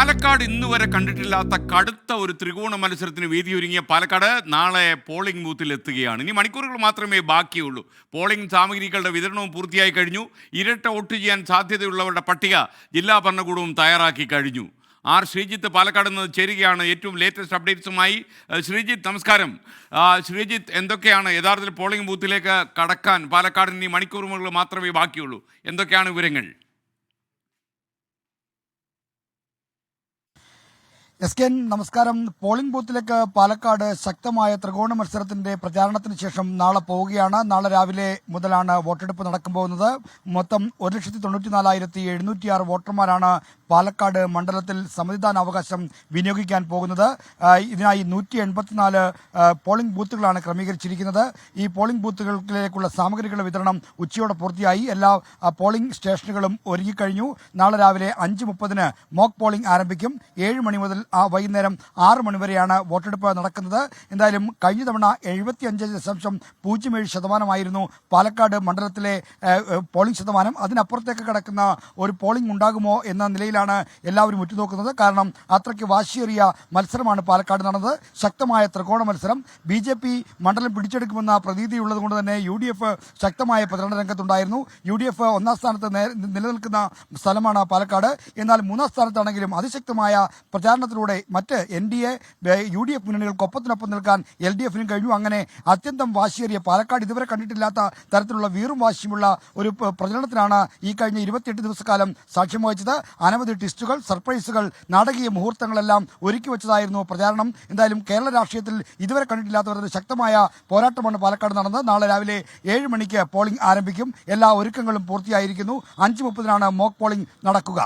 പാലക്കാട് ഇന്ന് വരെ കണ്ടിട്ടില്ലാത്ത കടുത്ത ഒരു ത്രികോണ മത്സരത്തിന് വേദിയൊരുങ്ങിയ പാലക്കാട് നാളെ പോളിംഗ് ബൂത്തിൽ എത്തുകയാണ്. ഇനി മണിക്കൂറുകൾ മാത്രമേ ബാക്കിയുള്ളൂ. പോളിംഗ് സാമഗ്രികളുടെ വിതരണവും പൂർത്തിയായി കഴിഞ്ഞു. ഇരട്ട വോട്ട് ചെയ്യാൻ സാധ്യതയുള്ളവരുടെ പട്ടിക ജില്ലാ ഭരണകൂടവും തയ്യാറാക്കി കഴിഞ്ഞു. ആർ ശ്രീജിത്ത് പാലക്കാട് നിന്ന് ചേരുകയാണ് ഏറ്റവും ലേറ്റസ്റ്റ് അപ്ഡേറ്റ്സുമായി ശ്രീജിത്ത് നമസ്കാരം. ശ്രീജിത്ത് എന്തൊക്കെയാണ് യഥാർത്ഥത്തിൽ പോളിംഗ് ബൂത്തിലേക്ക് കടക്കാൻ പാലക്കാട് ഇനി മണിക്കൂറുകൾ മാത്രമേ ബാക്കിയുള്ളൂ? എന്തൊക്കെയാണ് വിവരങ്ങൾ? എസ് കെ നമസ്കാരം. പോളിംഗ് ബൂത്തിലേക്ക് പാലക്കാട് ശക്തമായ ത്രികോണ മത്സരത്തിന്റെ പ്രചാരണത്തിന് ശേഷം നാളെ പോവുകയാണ്. നാളെ രാവിലെ മുതലാണ് വോട്ടെടുപ്പ് നടക്കാൻ പോകുന്നത്. മൊത്തം ഒരു ലക്ഷത്തി തൊണ്ണൂറ്റിനാലായിരത്തി എഴുന്നൂറ്റിയാറ് വോട്ടർമാരാണ് പാലക്കാട് മണ്ഡലത്തിൽ സമ്മതിദാനാവകാശം വിനിയോഗിക്കാൻ പോകുന്നത്. ഇതിനായി നൂറ്റി എൺപത്തിനാല് പോളിംഗ് ബൂത്തുകളാണ് ക്രമീകരിച്ചിരിക്കുന്നത്. ഈ പോളിംഗ് ബൂത്തുകളിലേക്കുള്ള സാമഗ്രികളുടെ വിതരണം ഉച്ചയോടെ പൂർത്തിയായി. എല്ലാ പോളിംഗ് സ്റ്റേഷനുകളും ഒരുങ്ങിക്കഴിഞ്ഞു. നാളെ രാവിലെ അഞ്ച് മുപ്പതിന് മോക്ക് പോളിംഗ് ആരംഭിക്കും. ഏഴ് മണി മുതൽ ആ വൈകുന്നേരം ആറ് മണിവരെയാണ് വോട്ടെടുപ്പ് നടക്കുന്നത്. എന്തായാലും കഴിഞ്ഞ തവണ എഴുപത്തിയഞ്ച് ദശാംശം പൂജ്യം ഏഴ് ശതമാനമായിരുന്നു പാലക്കാട് മണ്ഡലത്തിലെ പോളിംഗ് ശതമാനം. അതിനപ്പുറത്തേക്ക് കിടക്കുന്ന ഒരു പോളിംഗ് ഉണ്ടാകുമോ എന്ന നിലയിലാണ് എല്ലാവരും ഉറ്റുനോക്കുന്നത്. കാരണം അത്രയ്ക്ക് വാശിയേറിയ മത്സരമാണ് പാലക്കാട് നടന്നത്. ശക്തമായ ത്രികോണ മത്സരം. ബി ജെ പി മണ്ഡലം പിടിച്ചെടുക്കുമെന്ന പ്രതീതിയുള്ളത് കൊണ്ട് തന്നെ യു ഡി എഫ് ശക്തമായ പ്രചരണ രംഗത്തുണ്ടായിരുന്നു. യു ഡി എഫ് ഒന്നാം സ്ഥാനത്ത് നിലനിൽക്കുന്ന സ്ഥലമാണ് പാലക്കാട്. എന്നാൽ മൂന്നാം സ്ഥാനത്താണെങ്കിലും അതിശക്തമായ പ്രചാരണത്തിലൂടെ മറ്റ് N D A U D F മുന്നണികൾക്ക് ഒപ്പത്തിനൊപ്പം നിൽക്കാൻ എൽ ഡി എഫിനും കഴിഞ്ഞു. അങ്ങനെ അത്യന്തം വാശിയേറിയ പാലക്കാട് ഇതുവരെ കണ്ടിട്ടില്ലാത്ത തരത്തിലുള്ള വീറും വാശിയുമുള്ള ഒരു പ്രചരണത്തിനാണ് ഈ കഴിഞ്ഞ ഇരുപത്തിയെട്ട് ദിവസക്കാലം സാക്ഷ്യം വഹിച്ചത്. അനവധി ട്വിസ്റ്റുകൾ സർപ്രൈസുകൾ നാടകീയ മുഹൂർത്തങ്ങളെല്ലാം ഒരുക്കി വെച്ചതായിരുന്നു പ്രചാരണം. എന്തായാലും കേരള രാഷ്ട്രീയത്തിൽ ഇതുവരെ കണ്ടിട്ടില്ലാത്ത തരത്തിൽ ശക്തമായ പോരാട്ടമാണ് പാലക്കാട് നടന്നത്. നാളെ രാവിലെ ഏഴ് മണിക്ക് പോളിംഗ് ആരംഭിക്കും. എല്ലാ ഒരുക്കങ്ങളും പൂർത്തിയായിരിക്കുന്നു. അഞ്ച് മുപ്പതിനാണ് മോക്ക് പോളിംഗ് നടക്കുക.